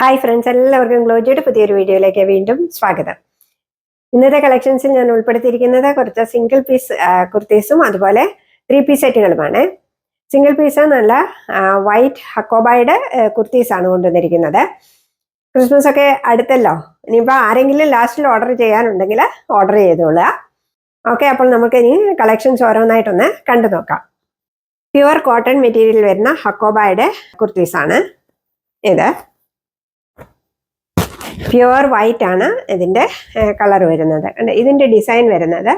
Hi friends എല്ലാവർക്കും ഗ്ലോജിയുടെ പുതിയൊരു വീഡിയോയിലേക്ക് വീണ്ടും സ്വാഗതം. ഇന്നത്തെ കളക്ഷൻസിൽ ഞാൻ ഉൾപ്പെടുത്തിയിരിക്കുന്നത് കുറച്ച് സിംഗിൾ പീസ് കുർത്തീസും അതുപോലെ ത്രീ പീസ് സെറ്റുകളുമാണ്. സിംഗിൾ പീസ് നല്ല വൈറ്റ് ഹക്കോബായുടെ കുർത്തീസാണ് കൊണ്ടുവന്നിരിക്കുന്നത്. ക്രിസ്മസ് ഒക്കെ അടുത്തല്ലോ. ഇനിയിപ്പോൾ ആരെങ്കിലും ലാസ്റ്റിൽ ഓർഡർ ചെയ്യാനുണ്ടെങ്കിൽ ഓർഡർ ചെയ്തോളുക. ഓക്കെ അപ്പോൾ നമുക്ക് ഇനി കളക്ഷൻസ് ഓരോന്നായിട്ടൊന്ന് കണ്ടു നോക്കാം. പ്യുവർ കോട്ടൺ മെറ്റീരിയൽ വരുന്ന ഹക്കോബായുടെ കുർത്തീസാണ് ഇത്. പ്യുവർ വൈറ്റ് ആണ് ഇതിന്റെ കളർ വരുന്നത്. കണ്ടോ? ഇതിന്റെ ഡിസൈൻ വരുന്നത്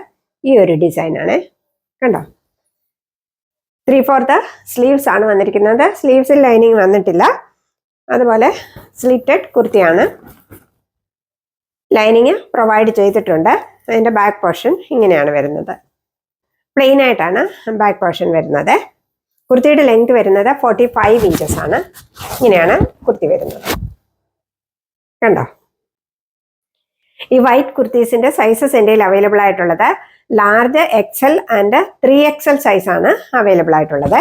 ഈ ഒരു ഡിസൈനാണ് കണ്ടോ? ത്രീ ഫോർത്ത് സ്ലീവ്സ് ആണ് വന്നിരിക്കുന്നത്. സ്ലീവ്സിൽ ലൈനിങ് വന്നിട്ടില്ല. അതുപോലെ സ്ലിറ്റഡ് കുർത്തിയാണ്. ലൈനിങ് പ്രൊവൈഡ് ചെയ്തിട്ടുണ്ട്. അതിന്റെ ബാക്ക് പോർഷൻ ഇങ്ങനെയാണ് വരുന്നത്. പ്ലെയിൻ ആയിട്ടാണ് ബാക്ക് പോർഷൻ വരുന്നത്. കുർത്തിയുടെ ലെങ്ത് വരുന്നത് ഫോർട്ടി ഫൈവ് ഇഞ്ചസ് ആണ്. ഇങ്ങനെയാണ് കുർത്തി വരുന്നത്. കണ്ടോ? ഈ വൈറ്റ് കുർത്തീസിന്റെ സൈസസ് എന്റെ അവൈലബിൾ ആയിട്ടുള്ളത്. Large XL and three XL ആണ് അവൈലബിൾ ആയിട്ടുള്ളത്.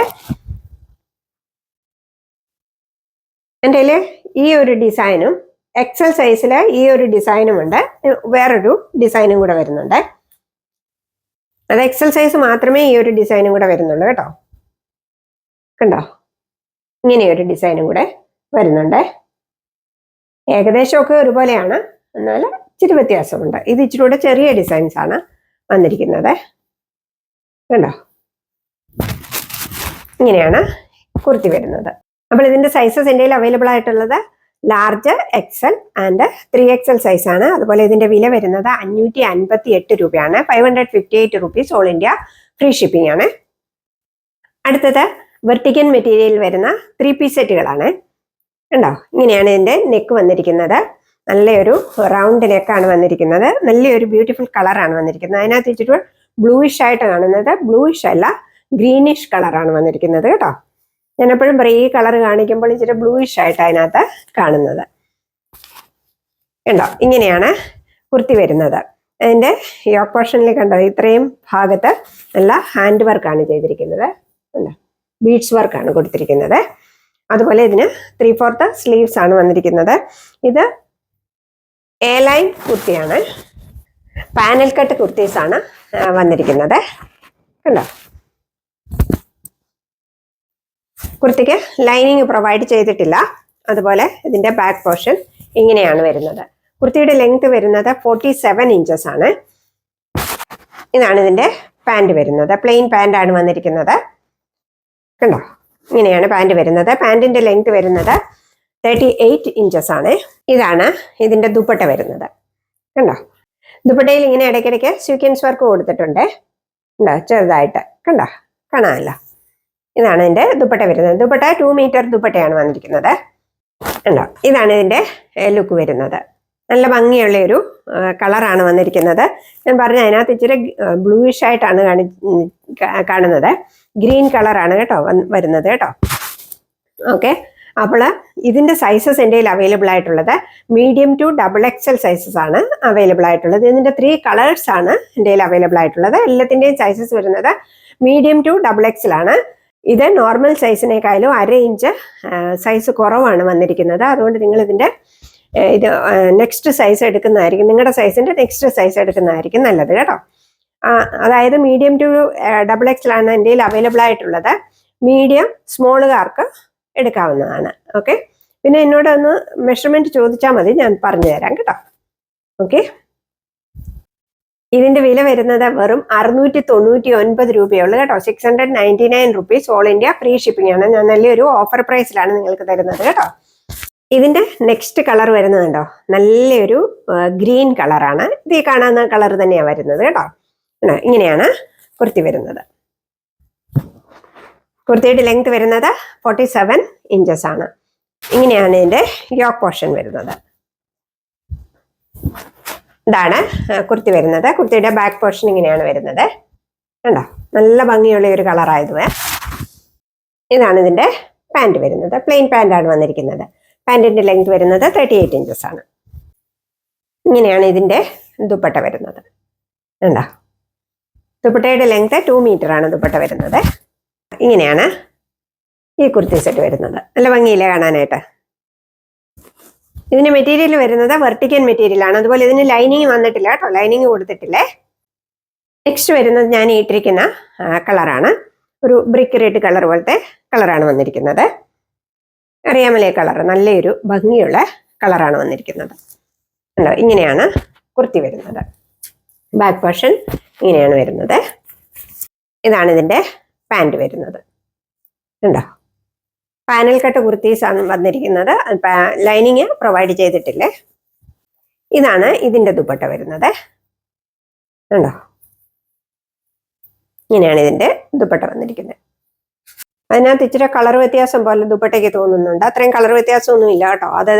എന്റെ ഈ ഒരു ഡിസൈനും എക്സൽ സൈസിൽ ഈ ഒരു ഡിസൈനും ഉണ്ട്. വേറൊരു ഡിസൈനും കൂടെ വരുന്നുണ്ട്. അത് എക്സൽ സൈസ് മാത്രമേ ഈ ഒരു ഡിസൈനും കൂടെ വരുന്നുള്ളൂ കേട്ടോ. കണ്ടോ? ഇങ്ങനെയൊരു ഡിസൈനും കൂടെ വരുന്നുണ്ട്. ഏകദേശമൊക്കെ ഒരുപോലെയാണ്. എന്നാൽ ഇച്ചിരി വ്യത്യാസമുണ്ട്. ഇത് ഇച്ചിരി കൂടെ ചെറിയ ഡിസൈൻസ് ആണ് വന്നിരിക്കുന്നത്. കണ്ടോ? ഇങ്ങനെയാണ് കുർത്തി വരുന്നത്. അപ്പോൾ ഇതിന്റെ സൈസസ് എന്റെ അവൈലബിൾ ആയിട്ടുള്ളത് large XL and three XL size ആണ്. അതുപോലെ ഇതിന്റെ വില വരുന്നത് അഞ്ഞൂറ്റി അൻപത്തി എട്ട് രൂപയാണ്. Five hundred fifty eight rupees all India free shipping ആണ്. അടുത്തത് വെർട്ടിക്കൻ മെറ്റീരിയൽ വരുന്ന ത്രീ പീസ് സെറ്റുകളാണ് കണ്ടോ? ഇങ്ങനെയാണ് ഇതിന്റെ നെക്ക് വന്നിരിക്കുന്നത്. നല്ലൊരു റൗണ്ട് വന്നിരിക്കുന്നത്. നല്ലൊരു ബ്യൂട്ടിഫുൾ കളറാണ് വന്നിരിക്കുന്നത്. അതിനകത്ത് വെച്ചിട്ട് ബ്ലൂയിഷ് ആയിട്ട് കാണുന്നത് ബ്ലൂയിഷ് അല്ല ഗ്രീനിഷ് കളറാണ് വന്നിരിക്കുന്നത് കേട്ടോ. ഞാൻ എപ്പോഴും പറയും ഈ കളർ കാണിക്കുമ്പോൾ ഇച്ചിരി ബ്ലൂയിഷ് ആയിട്ട് അതിനകത്ത് കാണുന്നത്. കണ്ടോ? ഇങ്ങനെയാണ് കുർത്തി വരുന്നത്. അതിന്റെ യോക്ക് പോർഷനിൽ കണ്ടോ? ഇത്രയും ഭാഗത്ത് നല്ല ഹാൻഡ് വർക്കാണ് ചെയ്തിരിക്കുന്നത്. കണ്ടോ? ബീഡ്സ് വർക്കാണ് കൊടുത്തിരിക്കുന്നത്. അതുപോലെ ഇതിന് ത്രീ ഫോർത്ത് സ്ലീവ്സ് ആണ് വന്നിരിക്കുന്നത്. ഇത് എ ലൈൻ കുർത്തിയാണ്. പാനൽ കട്ട് കുർത്തീസ് ആണ് വന്നിരിക്കുന്നത്. കണ്ടോ? കുർത്തിക്ക് ലൈനിങ് പ്രൊവൈഡ് ചെയ്തിട്ടില്ല. അതുപോലെ ഇതിന്റെ ബാക്ക് പോർഷൻ ഇങ്ങനെയാണ് വരുന്നത്. കുർത്തിയുടെ ലെങ്ത് വരുന്നത് ഫോർട്ടി സെവൻ ഇഞ്ചസ് ആണ്. ഇതാണ് ഇതിന്റെ പാന്റ് വരുന്നത്. പ്ലെയിൻ പാന്റാണ് വന്നിരിക്കുന്നത്. കണ്ടോ? ഇങ്ങനെയാണ് പാന്റ് വരുന്നത്. പാൻറിന്റെ ലെങ്ത് വരുന്നത് തേർട്ടി എയ്റ്റ് ഇഞ്ചസ് ആണ്. ഇതാണ് ഇതിന്റെ ദുപ്പട്ട വരുന്നത്. കണ്ടോ? ദുപ്പട്ടയിൽ ഇങ്ങനെ ഇടയ്ക്കിടയ്ക്ക് സ്വീക്വൻസ് വർക്ക് കൊടുത്തിട്ടുണ്ട്. കണ്ടോ? ചെറുതായിട്ട്. കണ്ടോ? കാണാമല്ലോ. ഇതാണ് ഇതിന്റെ ദുപ്പട്ട വരുന്നത്. ദുപ്പട്ട ടു മീറ്റർ ദുപ്പട്ടയാണ് വന്നിരിക്കുന്നത്. കണ്ടോ? ഇതാണ് ഇതിന്റെ ലുക്ക് വരുന്നത്. നല്ല ഭംഗിയുള്ള ഒരു കളറാണ് വന്നിരിക്കുന്നത്. ഞാൻ പറഞ്ഞ അതിനകത്ത് ഇച്ചിരി ബ്ലൂയിഷ് ആയിട്ടാണ് കാണി കാണുന്നത്. ഗ്രീൻ കളറാണ് കേട്ടോ വരുന്നത് കേട്ടോ. ഓക്കെ അപ്പോൾ ഇതിന്റെ സൈസസ് എന്റെ കയ്യിൽ അവൈലബിൾ ആയിട്ടുള്ളത് medium to double XL sizes ആണ് അവൈലബിൾ ആയിട്ടുള്ളത്. ഇതിന്റെ ത്രീ കളേഴ്സ് ആണ് എന്റെ കയ്യിൽ അവൈലബിൾ ആയിട്ടുള്ളത്. എല്ലാത്തിന്റെയും സൈസസ് വരുന്നത് മീഡിയം ടു ഡബിൾ എക്സൽ ആണ്. ഇത് നോർമൽ സൈസിനേക്കാളും അര ഇഞ്ച് സൈസ് കുറവാണ് വന്നിരിക്കുന്നത്. അതുകൊണ്ട് നിങ്ങൾ ഇതിന്റെ ഇത് നെക്സ്റ്റ് സൈസ് എടുക്കുന്നതായിരിക്കും. നിങ്ങളുടെ സൈസിന്റെ നെക്സ്റ്റ് സൈസ് എടുക്കുന്നതായിരിക്കും നല്ലത് കേട്ടോ. അതായത് മീഡിയം ടു ഡബിൾ എക്സൽ ആണ് എന്റെ അവൈലബിൾ ആയിട്ടുള്ളത്. മീഡിയം സ്മോളുകാർക്ക് എടുക്കാവുന്നതാണ്. ഓക്കെ പിന്നെ എന്നോട് ഒന്ന് മെഷർമെന്റ് ചോദിച്ചാൽ മതി ഞാൻ പറഞ്ഞു തരാം കേട്ടോ. ഓക്കെ ഇതിന്റെ വില വരുന്നത് വെറും അറുന്നൂറ്റി തൊണ്ണൂറ്റി ഒൻപത് രൂപയുള്ളൂ കേട്ടോ. Six hundred ninety nine rupees all India free shipping ആണ്. ഞാൻ നല്ലൊരു ഓഫർ പ്രൈസിലാണ് നിങ്ങൾക്ക് തരുന്നത് കേട്ടോ. ഇതിന്റെ നെക്സ്റ്റ് കളർ വരുന്നതുണ്ടോ നല്ലൊരു ഗ്രീൻ കളറാണ് ഇത് കാണാവുന്ന കളർ തന്നെയാണ് വരുന്നത് കേട്ടോ. ഇങ്ങനെയാണ് കുർത്തി വരുന്നത്. കുർത്തിയുടെ ലെങ്ത് വരുന്നത് ഫോർട്ടി സെവൻ ഇഞ്ചസ് ആണ്. ഇങ്ങനെയാണ് ഇതിന്റെ യോക്ക് പോർഷൻ വരുന്നത്. ഇതാണ് കുർത്തി വരുന്നത്. കുർത്തിയുടെ ബാക്ക് പോർഷൻ ഇങ്ങനെയാണ് വരുന്നത്. കണ്ടോ? നല്ല ഭംഗിയുള്ള ഒരു കളറായത് ഇതാണ് ഇതിന്റെ പാന്റ് വരുന്നത്. പ്ലെയിൻ പാന്റാണ് വന്നിരിക്കുന്നത്. പാന്റിന്റെ ലെങ്ത് വരുന്നത് തേർട്ടി എയ്റ്റ് ഇഞ്ചസ് ആണ്. ഇങ്ങനെയാണ് ഇതിന്റെ ദുപ്പട്ട വരുന്നത്. കണ്ടോ? ദുപ്പട്ടയുടെ ലെങ്ത് ടു മീറ്റർ ആണ് ദുപ്പട്ട വരുന്നത്. ഇങ്ങനെയാണ് ഈ കുർത്തി സെറ്റ് വരുന്നത്. നല്ല ഭംഗിയില്ലേ കാണാനായിട്ട്? ഇതിന് മെറ്റീരിയൽ വരുന്നത് വെർട്ടിക്കൻ മെറ്റീരിയൽ ആണ്. അതുപോലെ ഇതിന് ലൈനിങ് വന്നിട്ടില്ല കേട്ടോ. ലൈനിങ് കൊടുത്തിട്ടില്ലേ? നെക്സ്റ്റ് വരുന്നത് ഞാൻ ഇട്ടിരിക്കുന്ന കളറാണ് ഒരു ബ്രിക്ക് റെഡ് കളർ പോലത്തെ കളറാണ് വന്നിരിക്കുന്നത്. അറിയാമലേ കളർ നല്ലൊരു ഭംഗിയുള്ള കളറാണ് വന്നിരിക്കുന്നത്. ഉണ്ടോ ഇങ്ങനെയാണ് കുർത്തി വരുന്നത്. ബാക്ക് പോർഷൻ ഇങ്ങനെയാണ് വരുന്നത്. ഇതാണ് ഇതിന്റെ പാന്റ് വരുന്നത്. ഉണ്ടോ പാനൽ കട്ട് കുർത്തീസാണ് വന്നിരിക്കുന്നത്. ലൈനിങ് പ്രൊവൈഡ് ചെയ്തിട്ടില്ലേ? ഇതാണ് ഇതിന്റെ ദുപ്പട്ട വരുന്നത്. ഉണ്ടോ ഇങ്ങനെയാണ് ഇതിന്റെ ദുപ്പട്ട വന്നിരിക്കുന്നത്. അതിനകത്ത് ഇച്ചിരി കളർ വ്യത്യാസം പോലെ ദുപ്പട്ടയ്ക്ക് തോന്നുന്നുണ്ട്. അത്രയും കളർ വ്യത്യാസമൊന്നും ഇല്ല കേട്ടോ. അത്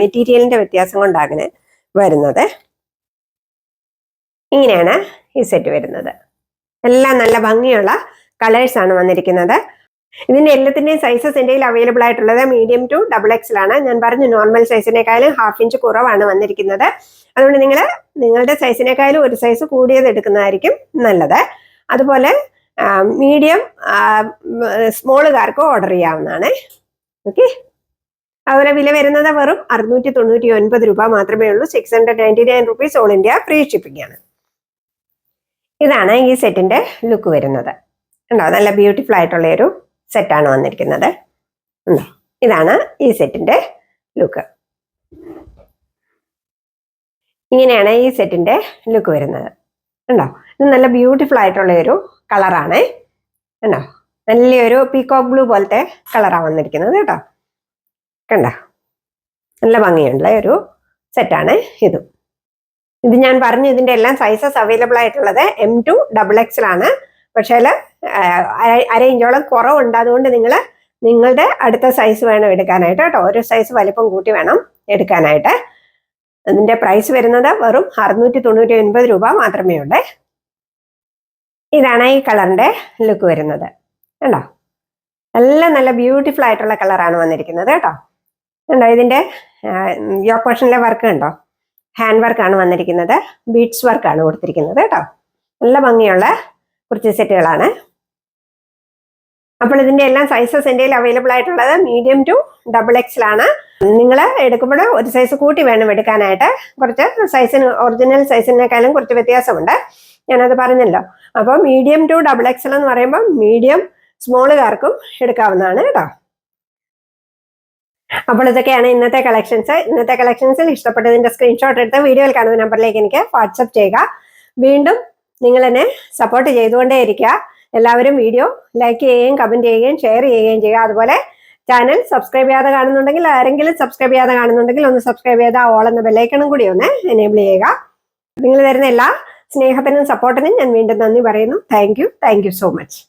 മെറ്റീരിയലിന്റെ വ്യത്യാസം കൊണ്ടാണ് അങ്ങനെ വരുന്നത്. ഇങ്ങനെയാണ് ഈ സെറ്റ് വരുന്നത്. എല്ലാം നല്ല ഭംഗിയുള്ള കളേഴ്സ് ആണ് വന്നിരിക്കുന്നത്. ഇതിന്റെ എല്ലാത്തിന്റെയും സൈസസ് എന്റെ അവൈലബിൾ ആയിട്ടുള്ളത് മീഡിയം ടു ഡബിൾ എക്സൽ ആണ്. ഞാൻ പറഞ്ഞു നോർമൽ സൈസിനേക്കാളും ഹാഫ് ഇഞ്ച് കുറവാണ് വന്നിരിക്കുന്നത്. അതുകൊണ്ട് നിങ്ങൾ നിങ്ങളുടെ സൈസിനേക്കാളും ഒരു സൈസ് കൂടിയത് എടുക്കുന്നതായിരിക്കും നല്ലത്. അതുപോലെ മീഡിയം സ്മോളുകാർക്ക് ഓർഡർ ചെയ്യാവുന്നതാണ്. ഓക്കെ അതുപോലെ വില വരുന്നത് വെറും അറുന്നൂറ്റി തൊണ്ണൂറ്റി ഒൻപത് രൂപ മാത്രമേ ഉള്ളൂ. Six hundred ninety nine rupees all India free shipping ആണ്. ഇതാണ് ഈ സെറ്റിന്റെ ലുക്ക് വരുന്നത്. ഉണ്ടോ നല്ല ബ്യൂട്ടിഫുൾ ആയിട്ടുള്ള ഒരു സെറ്റാണ് വന്നിരിക്കുന്നത്. ഉണ്ടോ ഇതാണ് ഈ സെറ്റിന്റെ ലുക്ക് ഇങ്ങനെയാണ് ഈ സെറ്റിന്റെ ലുക്ക് വരുന്നത്. ഉണ്ടോ ഇത് നല്ല ബ്യൂട്ടിഫുൾ ആയിട്ടുള്ള ഒരു കളറാണ് കണ്ടോ? നല്ലൊരു പീകോക്ക് ബ്ലൂ പോലത്തെ കളറാണ് വന്നിരിക്കുന്നത് കേട്ടോ. കണ്ടോ? നല്ല ഭംഗിയുള്ള ഒരു സെറ്റാണ് ഇതും. ഇത് ഞാൻ പറഞ്ഞു ഇതിന്റെ എല്ലാം സൈസസ് അവൈലബിൾ ആയിട്ടുള്ളത് എം ടു ഡബിൾ എക്സിലാണ് പക്ഷേ അര ഇഞ്ചോളം കുറവുണ്ട്. അതുകൊണ്ട് നിങ്ങൾ നിങ്ങളുടെ അടുത്ത സൈസ് വേണം എടുക്കാനായിട്ട് കേട്ടോ. ഒരു സൈസ് വലിപ്പം കൂട്ടി വേണം എടുക്കാനായിട്ട്. അതിന്റെ പ്രൈസ് വരുന്നത് വെറും അറുന്നൂറ്റി തൊണ്ണൂറ്റി ഒൻപത് രൂപ മാത്രമേ ഉള്ളേ. ഇതാണ് ഈ കളറിന്റെ ലുക്ക് വരുന്നത്. കണ്ടോ? നല്ല നല്ല ബ്യൂട്ടിഫുൾ ആയിട്ടുള്ള കളറാണ് വന്നിരിക്കുന്നത് കേട്ടോ. കണ്ടോ? ഇതിന്റെ യോ പോർഷനിലെ വർക്ക് കണ്ടോ? ഹാൻഡ് വർക്കാണ് വന്നിരിക്കുന്നത്. ബീഡ്സ് വർക്കാണ് കൊടുത്തിരിക്കുന്നത് കേട്ടോ. നല്ല ഭംഗിയുള്ള കുർത്തി സെറ്റുകളാണ്. അപ്പോൾ ഇതിന്റെ എല്ലാം സൈസസ് എന്റെ അവൈലബിൾ ആയിട്ടുള്ളത് മീഡിയം ടു ഡബിൾ എക്സിലാണ് നിങ്ങൾ എടുക്കുമ്പോൾ ഒരു സൈസ് കൂട്ടി വേണം എടുക്കാനായിട്ട്. കുറച്ച് സൈസിന് ഒറിജിനൽ സൈസിനേക്കാളും കുറച്ച് വ്യത്യാസമുണ്ട്. ഞാനത് പറഞ്ഞല്ലോ. അപ്പോൾ മീഡിയം ടു ഡബിൾ എക്സൽ എന്ന് പറയുമ്പോൾ മീഡിയം സ്മോളുകാർക്കും എടുക്കാവുന്നതാണ് കേട്ടോ. അപ്പോൾ ഇതൊക്കെയാണ് ഇന്നത്തെ കളക്ഷൻസ് ഇന്നത്തെ കളക്ഷൻസിൽ ഇഷ്ടപ്പെട്ടതിന്റെ സ്ക്രീൻഷോട്ട് എടുത്ത് വീഡിയോയിൽ കാണുന്ന നമ്പറിലേക്ക് എനിക്ക് വാട്സപ്പ് ചെയ്യുക. വീണ്ടും നിങ്ങൾ എന്നെ സപ്പോർട്ട് ചെയ്തുകൊണ്ടേ ഇരിക്കുക എല്ലാവരും വീഡിയോ ലൈക്ക് ചെയ്യുകയും കമന്റ് ചെയ്യുകയും ഷെയർ ചെയ്യുകയും ചെയ്യുക. അതുപോലെ ചാനൽ സബ്സ്ക്രൈബ് ചെയ്യാതെ കാണുന്നുണ്ടെങ്കിൽ ആരെങ്കിലും സബ്സ്ക്രൈബ് ചെയ്യാതെ കാണുന്നുണ്ടെങ്കിൽ ഒന്ന് സബ്സ്ക്രൈബ് ചെയ്ത ഓൾ എന്ന ബെല്ലൈക്കണും കൂടി ഒന്ന് എനേബിൾ ചെയ്യുക. നിങ്ങൾ തരുന്ന എല്ലാ സ്നേഹത്തിനും സപ്പോർട്ടിനും ഞാൻ വീണ്ടും നന്ദി പറയുന്നു. Thank you so much